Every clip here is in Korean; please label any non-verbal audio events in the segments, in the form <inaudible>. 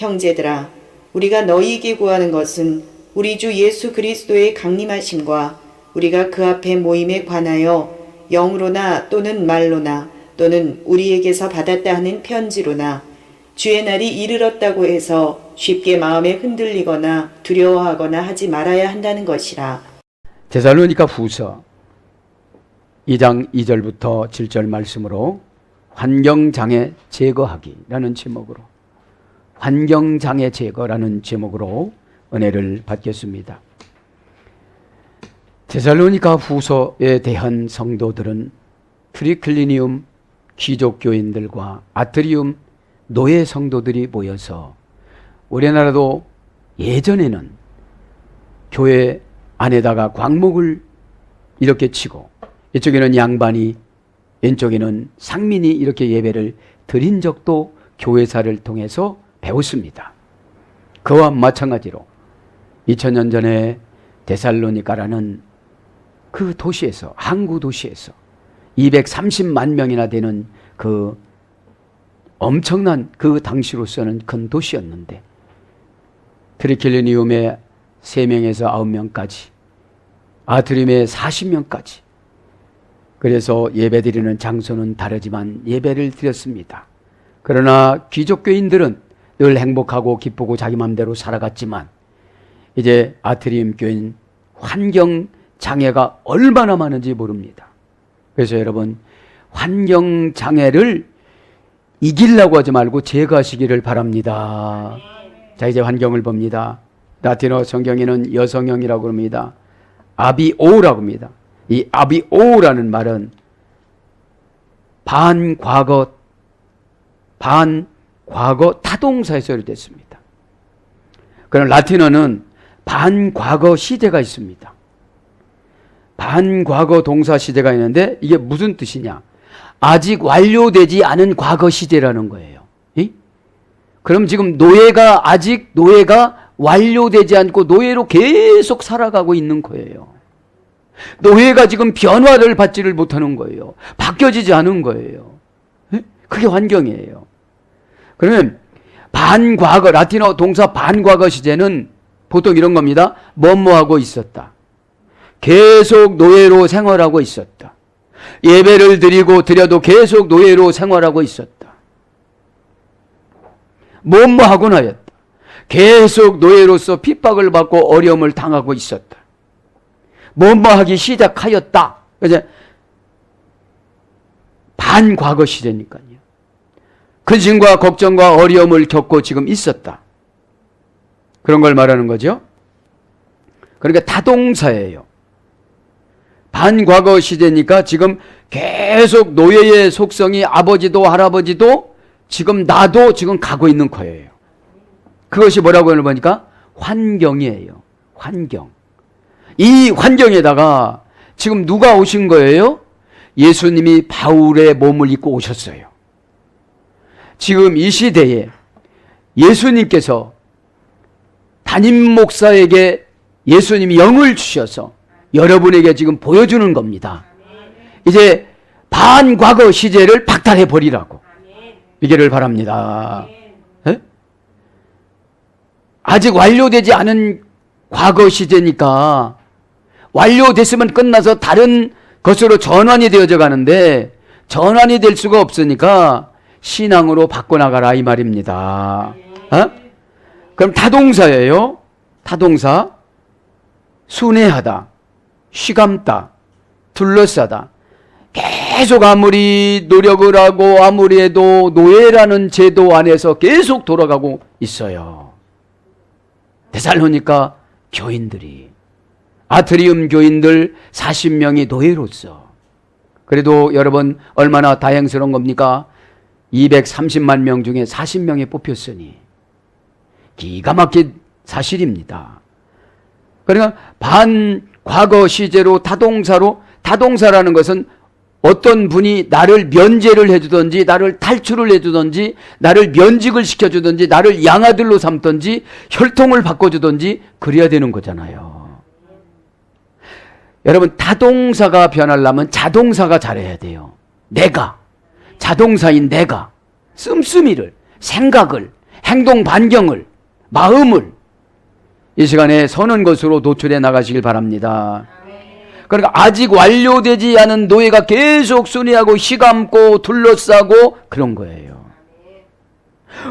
형제들아, 우리가 너희에게 구하는 것은 우리 주 예수 그리스도의 강림하심과 우리가 그 앞에 모임에 관하여 영으로나 또는 말로나 또는 우리에게서 받았다 하는 편지로나 주의 날이 이르렀다고 해서 쉽게 마음에 흔들리거나 두려워하거나 하지 말아야 한다는 것이라. 데살로니가 후서 2장 2절부터 7절 말씀으로 환경장애 제거하기라는 제목으로 환경장애 제거라는 제목으로 은혜를 받겠습니다. 데살로니가 후서에 대한 성도들은 트리클리니움 귀족교인들과 아트리움 노예 성도들이 모여서 우리나라도 예전에는 교회 안에다가 광목을 이렇게 치고 이쪽에는 양반이 왼쪽에는 상민이 이렇게 예배를 드린 적도 교회사를 통해서 배웠습니다. 그와 마찬가지로 2000년 전에 데살로니카라는 그 도시에서 항구 도시에서 230만 명이나 되는 그 엄청난 그 당시로서는 큰 도시였는데 트리킬리니움의 3명에서 9명까지 아트림의 40명까지 그래서 예배드리는 장소는 다르지만 예배를 드렸습니다. 그러나 귀족교인들은 늘 행복하고 기쁘고 자기 마음대로 살아갔지만 이제 아트리움 교인 환경 장애가 얼마나 많은지 모릅니다. 그래서 여러분 환경 장애를 이기려고 하지 말고 제거하시기를 바랍니다. 자 이제 환경을 봅니다. 라틴어 성경에는 여성형이라고 합니다. 아비오라고 합니다. 이 아비오라는 말은 반과거 반 과거 타동사에서 유래됐습니다. 그럼 라틴어는 반과거 시제가 있습니다. 반과거 동사 시제가 있는데 이게 무슨 뜻이냐? 아직 완료되지 않은 과거 시제라는 거예요. 이? 그럼 지금 노예가 아직 노예가 완료되지 않고 노예로 계속 살아가고 있는 거예요. 노예가 지금 변화를 받지를 못하는 거예요. 바뀌어지지 않은 거예요. 예? 그게 환경이에요. 그러면 반과거 라틴어 동사 반과거 시제는 보통 이런 겁니다. 뭐뭐하고 있었다. 계속 노예로 생활하고 있었다. 예배를 드리고 드려도 계속 노예로 생활하고 있었다. 뭐뭐하곤 하였다. 계속 노예로서 핍박을 받고 어려움을 당하고 있었다. 뭐뭐하기 시작하였다. 이제 반과거 시대니까요. 근심과 걱정과 어려움을 겪고 지금 있었다. 그런 걸 말하는 거죠. 그러니까 타동사예요. 반과거 시대니까 지금 계속 노예의 속성이 아버지도 할아버지도 지금 나도 지금 가고 있는 거예요. 그것이 뭐라고 하는 거니까 환경이에요. 환경. 이 환경에다가 지금 누가 오신 거예요? 예수님이 바울의 몸을 입고 오셨어요. 지금 이 시대에 예수님께서 담임 목사에게 예수님이 영을 주셔서 여러분에게 지금 보여주는 겁니다. 이제 반과거 시제를 박탈해 버리라고. 이기를 바랍니다. 에? 아직 완료되지 않은 과거 시제니까 완료됐으면 끝나서 다른 것으로 전환이 되어져 가는데 전환이 될 수가 없으니까 신앙으로 바꿔나가라 이 말입니다. 어? 그럼 타동사예요. 타동사. 순회하다. 쉬감다. 둘러싸다. 계속 아무리 노력을 하고 아무리 해도 노예라는 제도 안에서 계속 돌아가고 있어요. 데살로니까 교인들이 아트리움 교인들 40명이 노예로서 그래도 여러분 얼마나 다행스러운 겁니까? 230만 명 중에 40명이 뽑혔으니 기가 막힌 사실입니다. 그러니까 반 과거 시제로 타동사로 타동사라는 것은 어떤 분이 나를 면제를 해주든지 나를 탈출을 해주든지 나를 면직을 시켜주든지 나를 양아들로 삼든지 혈통을 바꿔주든지 그래야 되는 거잖아요. 여러분 타동사가 변하려면 자동사가 잘해야 돼요. 내가 자동사인 내가 씀씀이를 생각을 행동 반경을, 마음을 이 시간에 서는 것으로 노출해 나가시길 바랍니다. 그러니까 아직 완료되지 않은 노예가 계속 순회하고 휘감고 둘러싸고 그런 거예요.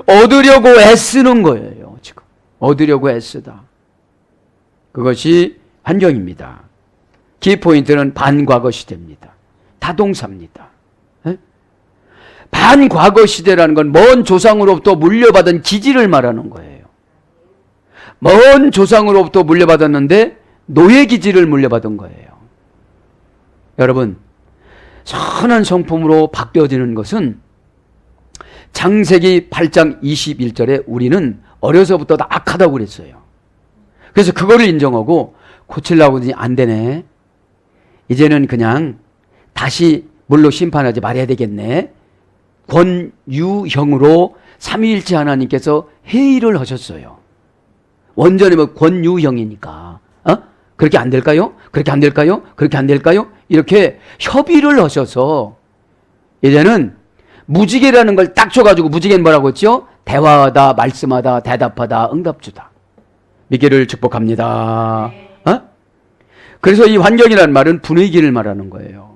얻으려고 애쓰는 거예요, 지금. 얻으려고 애쓰다. 그것이 환경입니다. 키포인트는 반과거 시대입니다. 다동사입니다. 예? 반과거 시대라는 건 먼 조상으로부터 물려받은 기질을 말하는 거예요. 먼 조상으로부터 물려받았는데 노예 기질을 물려받은 거예요. 여러분, 선한 성품으로 바뀌어지는 것은 장세기 8장 21절에 우리는 어려서부터 다 악하다고 그랬어요. 그래서 그거를 인정하고 고치려고 하더니 안 되네. 이제는 그냥 다시 물로 심판하지 말아야 되겠네. 권유형으로 삼위일체 하나님께서 회의를 하셨어요. 원전이 뭐 권유형이니까. 어? 그렇게 안 될까요? 그렇게 안 될까요? 그렇게 안 될까요? 이렇게 협의를 하셔서 이제는 무지개라는 걸 딱 줘가지고 무지개는 뭐라고 했죠? 대화하다, 말씀하다, 대답하다, 응답주다. 미개를 축복합니다. 어? 그래서 이 환경이라는 말은 분위기를 말하는 거예요.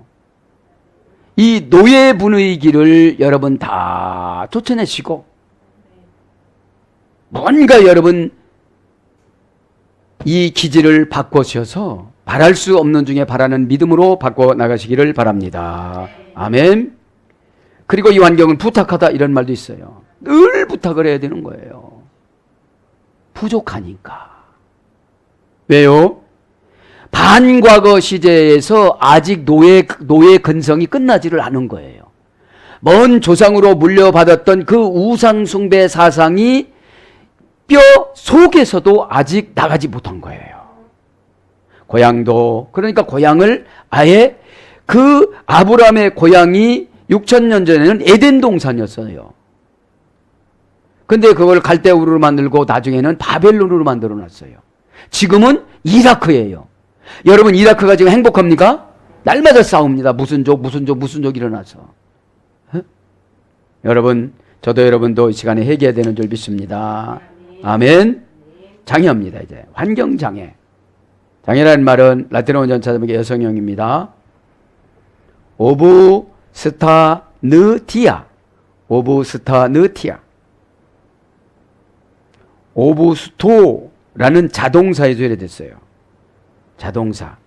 이 노예 분위기를 여러분 다 쫓아내시고 뭔가 여러분 이 기질을 바꿔셔서 바랄 수 없는 중에 바라는 믿음으로 바꿔 나가시기를 바랍니다. 아멘. 그리고 이 환경은 부탁하다 이런 말도 있어요. 늘 부탁을 해야 되는 거예요. 부족하니까. 왜요? 반과거 시대에서 아직 노예, 노예 근성이 끝나지를 않은 거예요. 먼 조상으로 물려받았던 그 우상숭배 사상이 뼈 속에서도 아직 나가지 못한 거예요. 고향도, 그러니까 고향을 아예 그 아브라함의 고향이 6천년 전에는 에덴 동산이었어요. 근데 그걸 갈대우르로 만들고 나중에는 바벨론으로 만들어 놨어요. 지금은 이라크예요. 여러분 이라크가 지금 행복합니까? 날마다 싸웁니다. 무슨 족 무슨 족 무슨 족 일어나서. 에? 여러분 저도 여러분도 이 시간에 회개해야 되는 줄 믿습니다. 아멘. 장애입니다 이제 환경 장애. 장애라는 말은 라틴어 원전 찾아보기 여성형입니다. 오브 스타 느티아. 오브 스타 느티아. 오브스토라는 자동사에 소개됐어요. 자동사.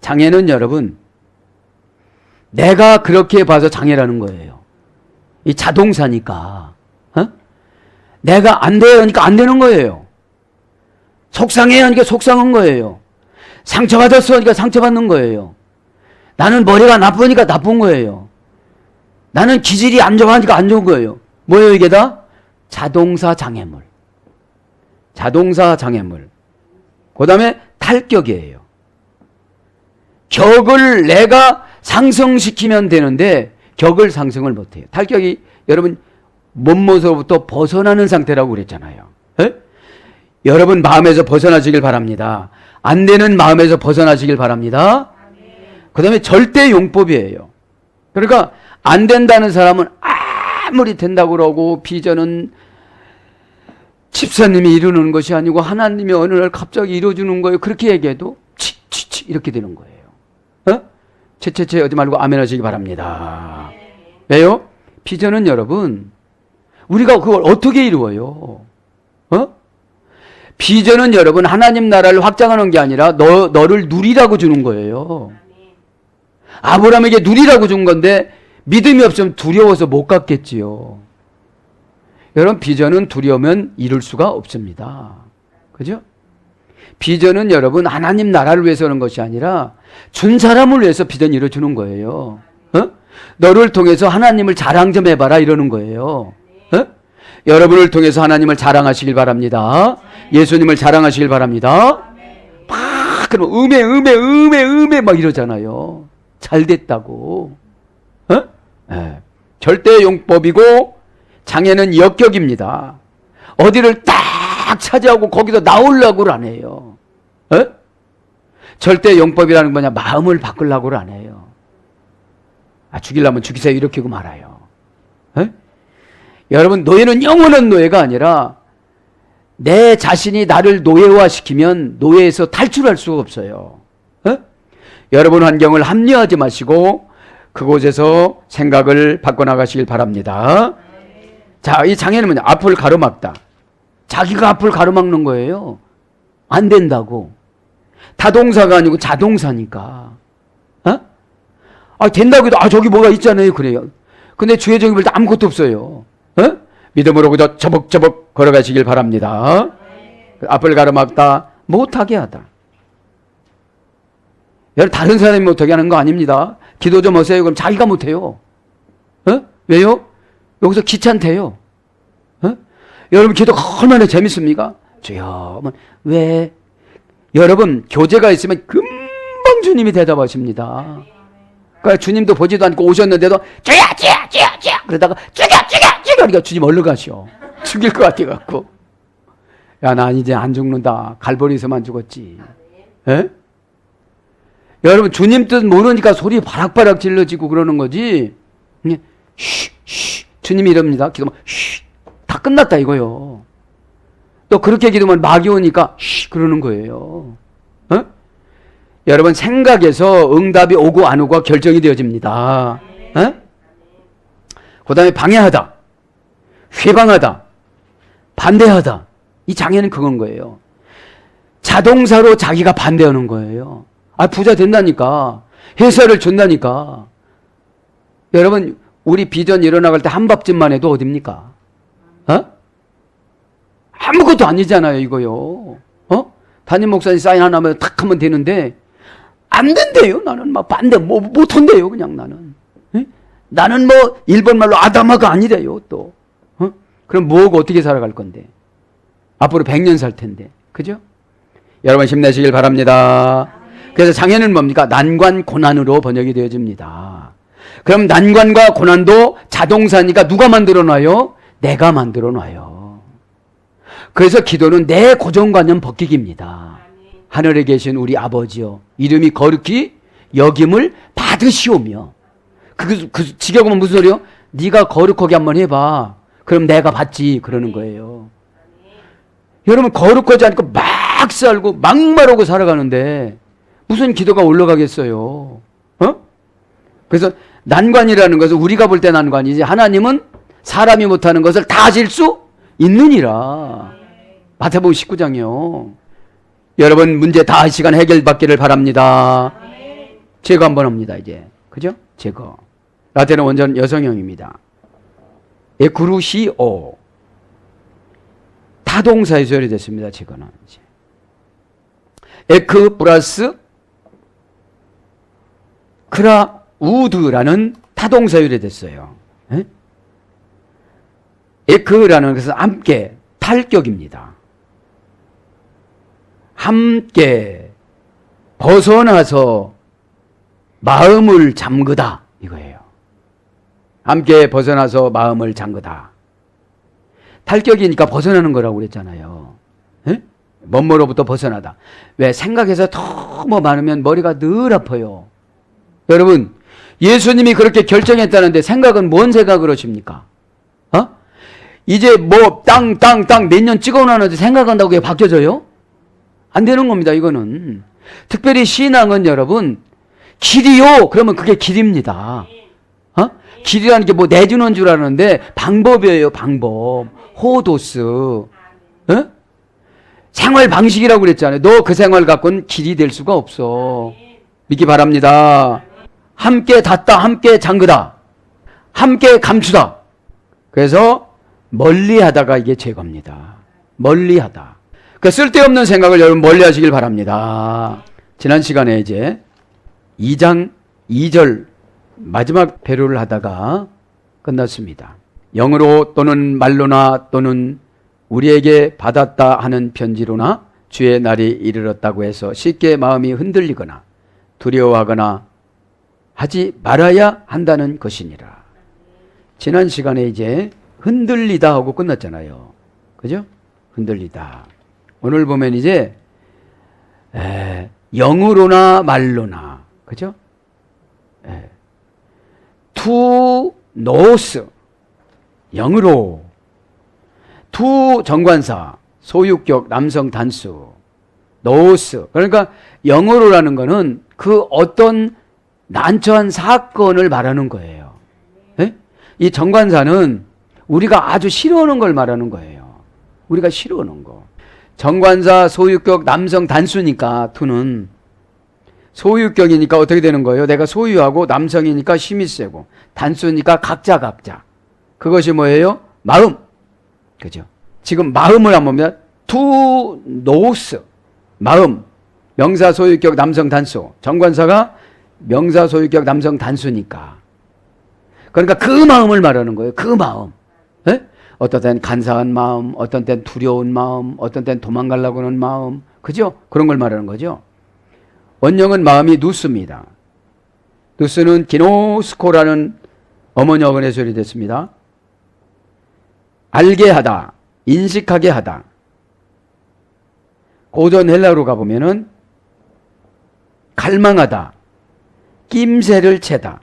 장애는 여러분, 내가 그렇게 봐서 장애라는 거예요. 이 자동사니까. 어? 내가 안 돼요 하니까 안 되는 거예요. 속상해 하니까 속상한 거예요. 상처받았어 하니까 상처받는 거예요. 나는 머리가 나쁘니까 나쁜 거예요. 나는 기질이 안 좋아하니까 안 좋은 거예요. 뭐예요 이게 다? 자동사 장애물. 자동사 장애물. 그 다음에 탈격이에요. 격을 내가 상승시키면 되는데 격을 상승을 못해요. 탈격이 여러분 몸모서부터 벗어나는 상태라고 그랬잖아요. 에? 여러분 마음에서 벗어나시길 바랍니다. 안 되는 마음에서 벗어나시길 바랍니다. 그 다음에 절대 용법이에요. 그러니까 안 된다는 사람은 아무리 된다고 그러고 비전은 집사님이 이루는 것이 아니고 하나님이 어느 날 갑자기 이루어주는 거예요. 그렇게 얘기해도 치치치 이렇게 되는 거예요. 어? 채채채 하지 말고 아멘 하시기 바랍니다. 왜요? 비전은 여러분 우리가 그걸 어떻게 이루어요? 어? 비전은 여러분 하나님 나라를 확장하는 게 아니라 너 너를 누리라고 주는 거예요. 아브라함에게 누리라고 준 건데 믿음이 없으면 두려워서 못 갔겠지요. 여러분 비전은 두려우면 이룰 수가 없습니다. 그죠? 비전은 여러분 하나님 나라를 위해서 하는 것이 아니라 준 사람을 위해서 비전 이루어주는 거예요. 어? 너를 통해서 하나님을 자랑 좀 해봐라 이러는 거예요. 어? 여러분을 통해서 하나님을 자랑하시길 바랍니다. 예수님을 자랑하시길 바랍니다. 막 그럼 음에 음에 음에 음에 막 이러잖아요. 잘 됐다고. 어? 예. 절대 용법이고 장애는 역격입니다. 어디를 딱 차지하고 거기서 나오려고를 안 해요. 어? 절대 용법이라는 뭐냐 마음을 바꾸려고를 안 해요. 아 죽이려면 죽이세요 이렇게 하고 말아요. 어? 여러분, 노예는 영원한 노예가 아니라 내 자신이 나를 노예화시키면 노예에서 탈출할 수가 없어요. 어? 여러분 환경을 합리화하지 마시고 그곳에서 생각을 바꿔나가시길 바랍니다. 자, 이 장애는 뭐냐? 앞을 가로막다. 자기가 앞을 가로막는 거예요. 안 된다고. 다동사가 아니고 자동사니까. 어? 아, 된다고 해도, 아, 저기 뭐가 있잖아요. 그래요. 근데 주의 적이 볼때 아무것도 없어요. 어? 믿음으로 그저 저벅저벅 걸어가시길 바랍니다. 앞을 가로막다. 못하게 하다. 여러분, 다른 사람이 못하게 하는 거 아닙니다. 기도 좀 하세요. 그럼 자기가 못해요. 어? 왜요? 여기서 귀찮대요. 어? 여러분, 기도 얼마나 재밌습니까? 주여, 뭐, 왜? 여러분, 교제가 있으면 금방 주님이 대답하십니다. 그러니까 주님도 보지도 않고 오셨는데도 주여, 주여, 주여, 주여! 그러다가 죽여, 죽여, 죽여! 그러니까 주님 얼른 가시오. 죽일 것 같아갖고. 야, 난 이제 안 죽는다. 갈보리에서만 죽었지. 예? 여러분 주님 뜻 모르니까 소리 바락바락 질러지고 그러는 거지. 쉬, 쉬. 주님이 이럽니다. 기도면 쉬. 다 끝났다 이거요. 또 그렇게 기도면 막이 오니까 쉬 그러는 거예요. 어? 여러분 생각에서 응답이 오고 안 오고 결정이 되어집니다. 어? 그 다음에 방해하다, 회방하다, 반대하다. 이 장애는 그건 거예요. 자동사로 자기가 반대하는 거예요. 아, 부자 된다니까. 회사를 준다니까. 여러분, 우리 비전 일어나갈 때 한밥집만 해도 어딥니까? 어? 아무것도 아니잖아요, 이거요. 어? 담임 목사님 사인 하나만 탁 하면 되는데, 안 된대요, 나는. 막 반대, 뭐, 못 한대요, 그냥 나는. 에? 나는 뭐, 일본 말로 아다마가 아니래요, 또. 어? 그럼 뭐하고 어떻게 살아갈 건데? 앞으로 100년 살 텐데. 그죠? 여러분 힘내시길 바랍니다. 그래서 장애는 뭡니까? 난관 고난으로 번역이 되어집니다. 그럼 난관과 고난도 자동사니까 누가 만들어 놔요? 내가 만들어 놔요. 그래서 기도는 내 고정관념 벗기기입니다. 하늘에 계신 우리 아버지요. 이름이 거룩히 여김을 받으시오며. 그, 그 직역은 무슨 소리요? 네가 거룩하게 한번 해봐. 그럼 내가 받지. 그러는 거예요. 여러분 거룩하지 않고 막 살고 막말하고 살아가는데 무슨 기도가 올라가겠어요? 어? 그래서 난관이라는 것은 우리가 볼 때 난관이지 하나님은 사람이 못하는 것을 다 하실 수 있느니라. 마태복음 19장이요. 여러분 문제 다할 시간 해결받기를 바랍니다. 제거 한번 합니다 이제. 그죠? 제거. 라틴어 원전 여성형입니다. 에쿠루시오. 타동사에서 요리됐습니다. 제거는 이제. 에크 플러스 크라 우드라는 타동사 요리됐어요. 에? 에크라는 것은 함께 탈격입니다. 함께 벗어나서 마음을 잠그다 이거예요. 함께 벗어나서 마음을 잠그다. 탈격이니까 벗어나는 거라고 그랬잖아요. 에? 먼머로부터 벗어나다. 왜 생각에서 너무 많으면 머리가 늘 아파요. 여러분, 예수님이 그렇게 결정했다는데 생각은 뭔 생각을 하십니까? 어? 이제 뭐 땅, 땅, 땅 몇 년 찍어놨는데 생각한다고 바뀌어져요? 안 되는 겁니다, 이거는. 특별히 신앙은 여러분, 길이요! 그러면 그게 길입니다. 어? 길이라는 게 뭐 내주는 줄 아는데 방법이에요, 방법. 호도스. 어? 생활 방식이라고 그랬잖아요. 너 그 생활 갖고는 길이 될 수가 없어. 믿기 바랍니다. 함께 닫다, 함께 잠그다, 함께 감추다. 그래서 멀리 하다가 이게 제거입니다. 멀리 하다. 그 쓸데없는 생각을 여러분 멀리 하시길 바랍니다. 지난 시간에 이제 2장 2절 마지막 배로를 하다가 끝났습니다. 영으로 또는 말로나 또는 우리에게 받았다 하는 편지로나 주의 날이 이르렀다고 해서 쉽게 마음이 흔들리거나 두려워하거나 하지 말아야 한다는 것이니라. 지난 시간에 이제 흔들리다 하고 끝났잖아요. 그죠? 흔들리다. 오늘 보면 이제 에, 영으로나 말로나 그죠? 에, to knows 영으로 투 정관사 소유격 남성 단수 노스 그러니까 영어로라는 거는 그 어떤 난처한 사건을 말하는 거예요. 예? 이 정관사는 우리가 아주 싫어하는 걸 말하는 거예요. 우리가 싫어하는 거. 정관사 소유격 남성 단수니까 투는 소유격이니까 어떻게 되는 거예요? 내가 소유하고 남성이니까 힘이 세고 단수니까 각자 각자. 그것이 뭐예요? 마음. 그죠? 지금 마음을 한번 보면 투 노스 마음 명사 소유격 남성 단수 정관사가 명사 소유격 남성 단수니까 그러니까 그 마음을 말하는 거예요. 그 마음. 예? 어떤 때는 간사한 마음, 어떤 때는 두려운 마음, 어떤 때는 도망가려고 하는 마음. 그죠? 그런 걸 말하는 거죠. 원형은 마음이 누스입니다. 누스는 기노스코라는 어머니 어근의 해설이 됐습니다. 알게 하다, 인식하게 하다. 고전 헬라로 가보면은 갈망하다, 낌새를 채다,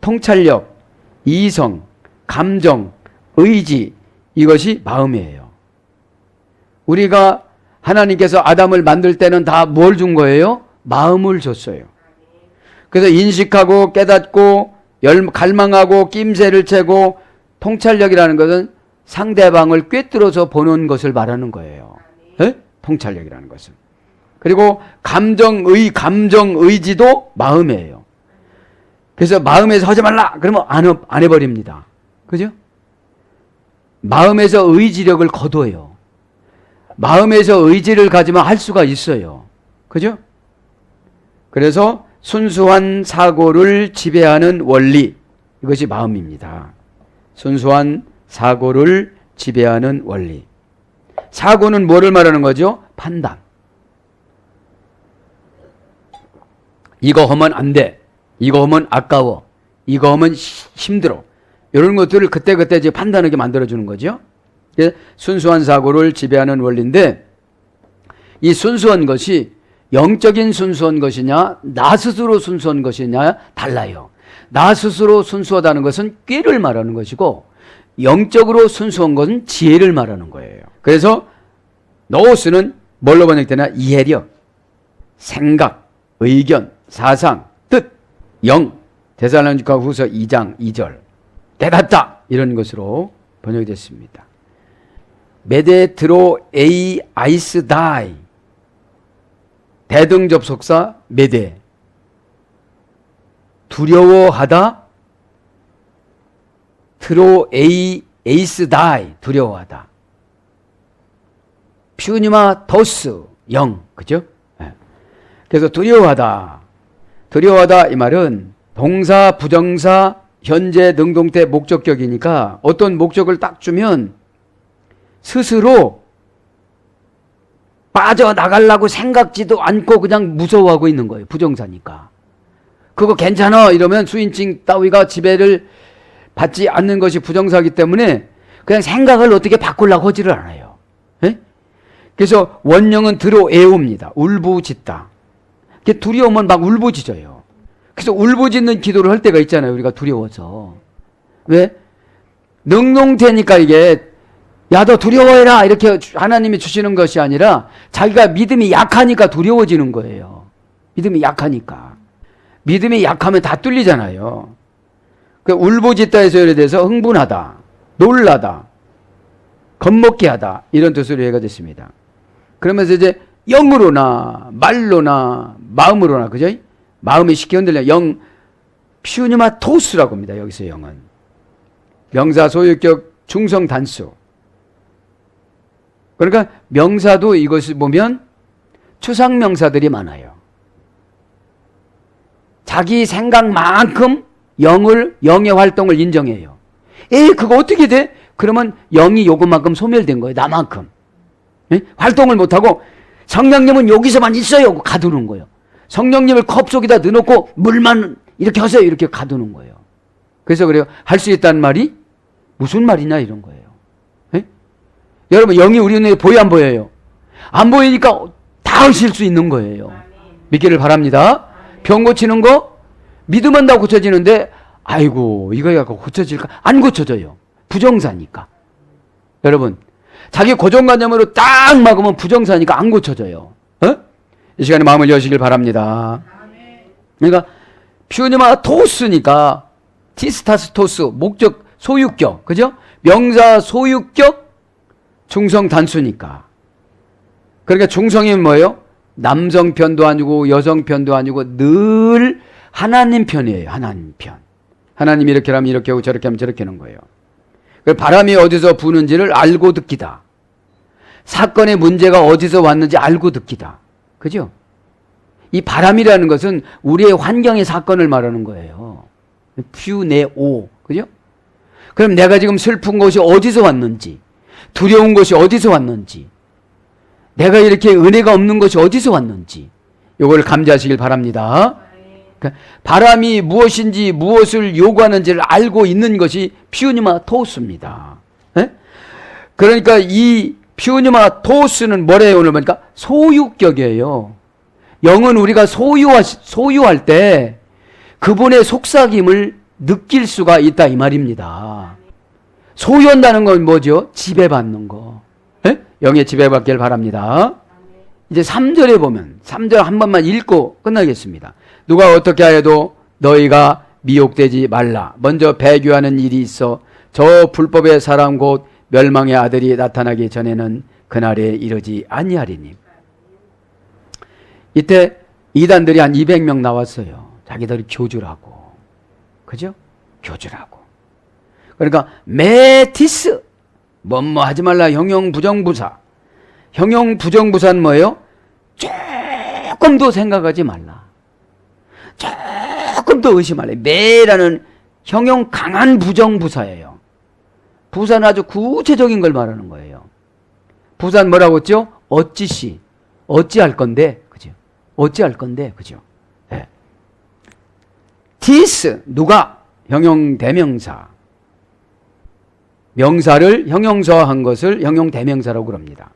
통찰력, 이성, 감정, 의지 이것이 마음이에요. 우리가 하나님께서 아담을 만들 때는 다 뭘 준 거예요? 마음을 줬어요. 그래서 인식하고 깨닫고 열, 갈망하고 낌새를 채고 통찰력이라는 것은 상대방을 꿰뚫어서 보는 것을 말하는 거예요. 예? 통찰력이라는 것은. 그리고 감정의 감정 의지도 마음이에요. 그래서 마음에서 하지 말라 그러면 안, 해- 안 해버립니다. 그죠? 마음에서 의지력을 거둬요. 마음에서 의지를 가지면 할 수가 있어요. 그죠? 그래서 순수한 사고를 지배하는 원리 이것이 마음입니다. 순수한 사고를 지배하는 원리. 사고는 뭐를 말하는 거죠? 판단. 이거 하면 안 돼. 이거 하면 아까워. 이거 하면 시- 힘들어. 이런 것들을 그때그때 이제 판단하게 만들어주는 거죠. 예, 순수한 사고를 지배하는 원리인데 이 순수한 것이 영적인 순수한 것이냐 나 스스로 순수한 것이냐 달라요. 나 스스로 순수하다는 것은 꾀를 말하는 것이고 영적으로 순수한 것은 지혜를 말하는 거예요. 그래서 노스는 뭘로 번역되나 이해력, 생각, 의견, 사상, 뜻, 영, 대살로니가 후서 2장 2절 깨닫다 이런 것으로 번역이 됐습니다. 메데트로 에이 아이스 다이. 대등 접속사 메데 두려워하다? 트로 에이 에이스 다이. 두려워하다. 퓨니마 토스 영. 그죠? 예. 그래서 두려워하다. 두려워하다 이 말은 동사 부정사 현재 능동태 목적격이니까 어떤 목적을 딱 주면 스스로 빠져나가려고 생각지도 않고 그냥 무서워하고 있는 거예요. 부정사니까. 그거 괜찮아 이러면 수인칭 따위가 지배를 받지 않는 것이 부정사기 때문에 그냥 생각을 어떻게 바꾸려고 하지를 않아요. 예? 그래서 원령은 들어애웁니다. 울부짖다. 두려우면 막 울부짖어요. 그래서 울부짖는 기도를 할 때가 있잖아요. 우리가 두려워서. 왜? 능동태니까 이게 야 너 두려워해라 이렇게 주- 하나님이 주시는 것이 아니라 자기가 믿음이 약하니까 두려워지는 거예요. 믿음이 약하니까. 믿음이 약하면 다 뚫리잖아요. 그 울부짖다에서 예를 들어서 흥분하다, 놀라다, 겁먹게 하다 이런 뜻으로 해가 됐습니다. 그러면서 이제 영으로나 말로나 마음으로나 그죠? 마음이 쉽게 흔들려 영 퓨니마 토스라고 합니다. 여기서 영은 명사 소유격 중성 단수. 그러니까 명사도 이것을 보면 추상 명사들이 많아요. 자기 생각만큼 영을 영의 활동을 인정해요. 에 그거 어떻게 돼? 그러면 영이 요것만큼 소멸된 거예요. 나만큼. 예? 활동을 못하고 성령님은 여기서만 있어요. 가두는 거예요. 성령님을 컵 속에다 넣어놓고 물만 이렇게 하세요. 이렇게 가두는 거예요. 그래서 그래요. 할 수 있다는 말이 무슨 말이냐 이런 거예요. 예? 여러분 영이 우리 눈에 보여 안 보여요? 안 보이니까 다 하실 수 있는 거예요. 믿기를 바랍니다. 병 고치는 거 믿으면 다 고쳐지는데 아이고 이거 갖고 고쳐질까? 안 고쳐져요. 부정사니까. 여러분, 자기 고정관념으로 딱 막으면 부정사니까 안 고쳐져요. 어? 이 시간에 마음을 여시길 바랍니다. 그러니까 퓨니마 토스니까 티스타스토스 목적 소유격 그죠? 명사 소유격 중성 단수니까. 그러니까 중성이 뭐예요? 남성 편도 아니고 여성 편도 아니고 늘 하나님 편이에요. 하나님 편. 하나님이 이렇게 하면 이렇게 하고 저렇게 하면 저렇게 하는 거예요. 그 바람이 어디서 부는지를 알고 듣기다. 사건의 문제가 어디서 왔는지 알고 듣기다. 그죠? 이 바람이라는 것은 우리의 환경의 사건을 말하는 거예요. 퓨네오. 그죠? 그럼 내가 지금 슬픈 것이 어디서 왔는지, 두려운 것이 어디서 왔는지, 내가 이렇게 은혜가 없는 것이 어디서 왔는지, 요걸 감지하시길 바랍니다. 그러니까 바람이 무엇인지 무엇을 요구하는지를 알고 있는 것이 피우니마 토스입니다. 예? 그러니까 이 피우니마 토스는 뭐래요? 오늘 보니까 소유격이에요. 영은 우리가 소유하, 소유할 때 그분의 속삭임을 느낄 수가 있다 이 말입니다. 소유한다는 건 뭐죠? 지배받는 거. 예? 영의 지배받길 바랍니다. 이제 3절에 보면 3절 한 번만 읽고 끝나겠습니다. 누가 어떻게 하여도 너희가 미혹되지 말라. 먼저 배교하는 일이 있어 저 불법의 사람 곧 멸망의 아들이 나타나기 전에는 그날에 이르지 아니하리니. 이때 이단들이 한 200명 나왔어요. 자기들이 교주라고. 그죠? 교주라고. 그러니까 메티스 뭐뭐 하지 말라 형용 부정부사. 형용 부정부사는 뭐예요? 조금도 생각하지 말라. 조금도 의심 말라. 매라는 형용 강한 부정부사예요. 부사는 아주 구체적인 걸 말하는 거예요. 부사는 뭐라고 했죠? 어찌시. 어찌할 건데. 그죠? 어찌할 건데. 그죠? 예. 티스. 누가? 형용 대명사. 명사를 형용사한 것을 형용 대명사라고 그럽니다.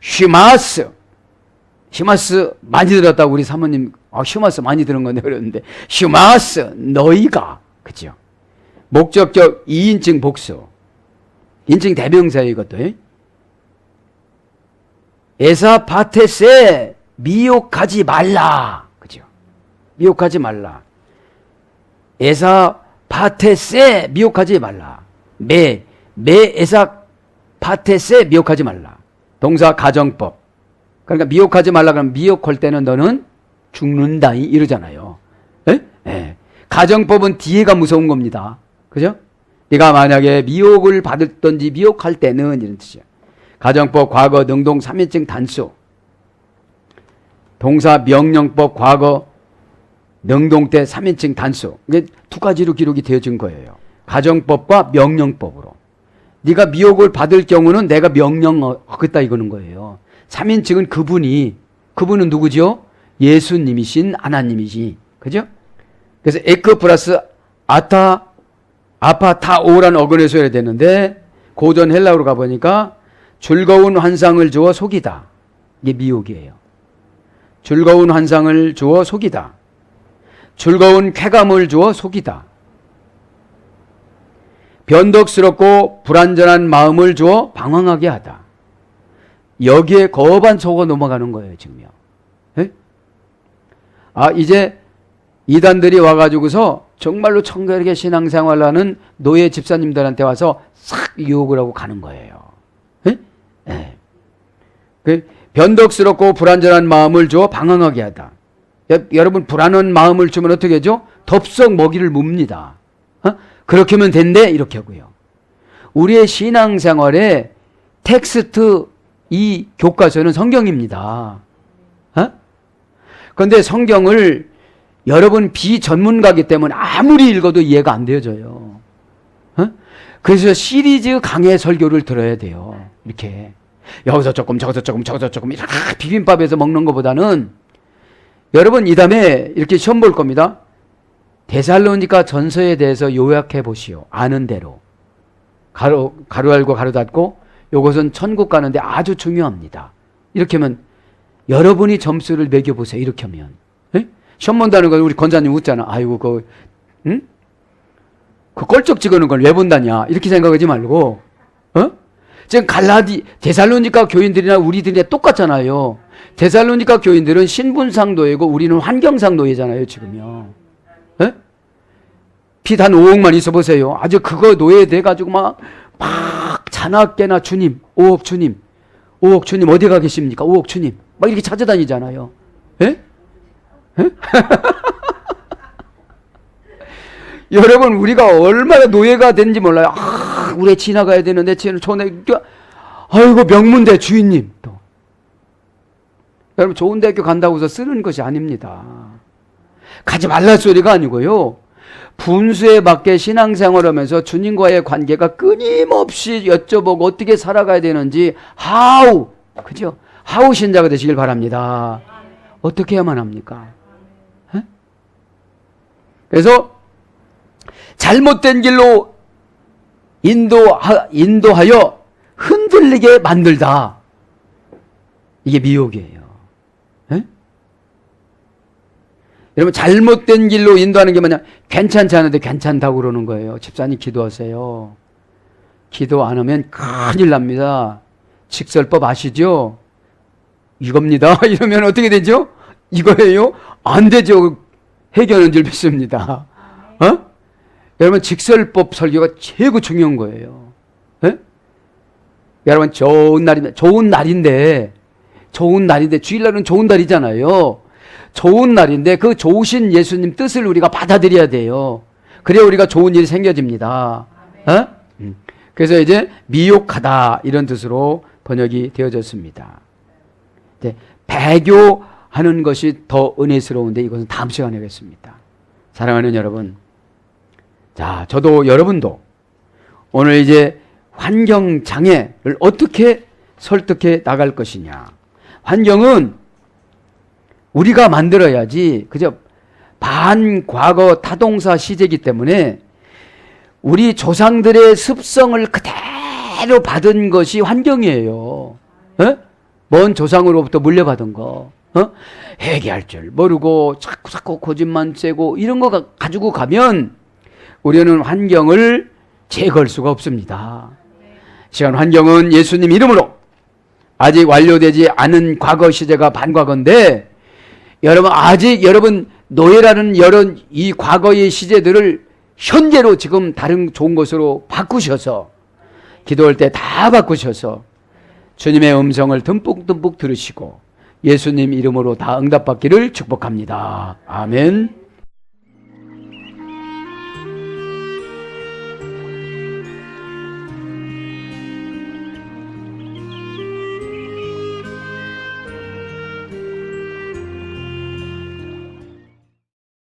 슈마스. 슈마스 많이 들었다고 우리 사모님 아, 슈마스 많이 들은 건데 그러는데 슈마스 너희가 그죠? 목적격 2인칭 복수. 인칭 대명사예요 이것도. 예? 에사파테세 미혹하지 말라. 그죠? 미혹하지 말라. 에사파테세 미혹하지 말라. 매, 매 에사파테세 미혹하지 말라. 동사 가정법. 그러니까 미혹하지 말라 그러면 미혹할 때는 너는 죽는다 이- 이러잖아요. 예? 예. 가정법은 뒤에가 무서운 겁니다. 그죠? 네가 만약에 미혹을 받았던지 미혹할 때는 이런 뜻이야. 가정법 과거 능동 3인칭 단수. 동사 명령법 과거 능동 때 3인칭 단수. 이게 두 가지로 기록이 되어진 거예요. 가정법과 명령법으로. 네가 미혹을 받을 경우는 내가 명령하겠다 이거는 거예요. 3인칭은 그분이 그분은 누구죠? 예수님이신 하나님이시. 그죠? 그래서 에크 플러스 아타 아파타오라는 어근에서 해야 되는데 고전 헬라어로 가보니까 즐거운 환상을 주어 속이다. 이게 미혹이에요. 즐거운 환상을 주어 속이다. 즐거운 쾌감을 주어 속이다. 변덕스럽고 불안전한 마음을 주어 방황하게 하다. 여기에 거반 속아 넘어가는 거예요, 지금요. 예? 아, 이제 이단들이 와가지고서 정말로 청결하게 신앙생활 하는 노예 집사님들한테 와서 싹 유혹을 하고 가는 거예요. 예? 예. 그 변덕스럽고 불안전한 마음을 주어 방황하게 하다. 여, 여러분 불안한 마음을 주면 어떻게 하죠? 덥석 먹이를 묵니다. 어? 그렇게 하면 된대 이렇게 하고요. 우리의 신앙생활에 텍스트 이 교과서는 성경입니다. 어? 그런데 성경을 여러분 비전문가기 때문에 아무리 읽어도 이해가 안 되어져요. 어? 그래서 시리즈 강의 설교를 들어야 돼요. 이렇게 여기서 조금 저기서 조금 저기서 조금 이렇게 비빔밥에서 먹는 것보다는 여러분 이 다음에 이렇게 시험 볼 겁니다. 데살로니가 전서에 대해서 요약해 보시오. 아는 대로. 가로, 가로 알고 가로 닫고 요것은 천국 가는데 아주 중요합니다. 이렇게 하면 여러분이 점수를 매겨보세요. 이렇게 하면. 예? 시험 본다는 거 우리 권사님 웃잖아. 아이고, 그, 응? 그 껄쩍 찍어놓은 걸 왜 본다냐 이렇게 생각하지 말고 어? 지금 갈라디 데살로니가 교인들이나 우리들이 똑같잖아요. 데살로니가 교인들은 신분상 노예고 우리는 환경상 노예잖아요 지금요. 예? 빚한 5억만 있어 보세요. 아주 그거 노예 돼 가지고 막, 막 자나깨나 주님, 5억 주님, 5억 주님 어디 가 계십니까? 5억 주님. 막 이렇게 찾아다니잖아요. 예? 예? <laughs> 여러분 우리가 얼마나 노예가 된지 몰라요. 아, 우리 지나가야 되는데 지금 전에 아이고 명문대 주인님 또 여러분 좋은 대학교 간다고 해서 쓰는 것이 아닙니다. 가지 말라 소리가 아니고요. 분수에 맞게 신앙생활하면서 주님과의 관계가 끊임없이 여쭤보고 어떻게 살아가야 되는지 하우 그죠? 하우 신자가 되시길 바랍니다. 어떻게 해야만 합니까? 에? 그래서 잘못된 길로 인도하, 인도하여 흔들리게 만들다. 이게 미혹이에요. 에? 여러분 잘못된 길로 인도하는 게 뭐냐? 괜찮지 않은데 괜찮다고 그러는 거예요. 집사님 기도하세요. 기도 안 하면 큰일 납니다. 직설법 아시죠? 이겁니다. <laughs> 이러면 어떻게 되죠? 이거예요? 안 되죠. 해결하는 줄 믿습니다. 어? 여러분 직설법 설교가 최고 중요한 거예요. 예? 여러분 좋은 날인데 좋은 날인데 좋은 날인데 주일날은 좋은 날이잖아요. 좋은 날인데 그 좋으신 예수님 뜻을 우리가 받아들여야 돼요. 그래야 우리가 좋은 일이 생겨집니다. 어? 음. 그래서 이제 미혹하다 이런 뜻으로 번역이 되어졌습니다. 네, 배교 하는 것이 더 은혜스러운데 이것은 다음 시간에 하겠습니다. 사랑하는 여러분, 자, 저도 여러분도 오늘 이제 환경 장애를 어떻게 설득해 나갈 것이냐. 환경은 우리가 만들어야지, 그저 반과거 타동사 시제이기 때문에 우리 조상들의 습성을 그대로 받은 것이 환경이에요. 어? 먼 조상으로부터 물려받은 거. 어? 회개할 줄 모르고 자꾸 자꾸 고집만 세고 이런 거 가- 가지고 가면 우리는 환경을 제거할 수가 없습니다. 시간 환경은 예수님 이름으로 아직 완료되지 않은 과거 시제가 반과거인데 여러분 아직 여러분 노예라는 여러 이 과거의 시제들을 현재로 지금 다른 좋은 것으로 바꾸셔서 기도할 때 다 바꾸셔서 주님의 음성을 듬뿍듬뿍 들으시고 예수님 이름으로 다 응답받기를 축복합니다. 아멘.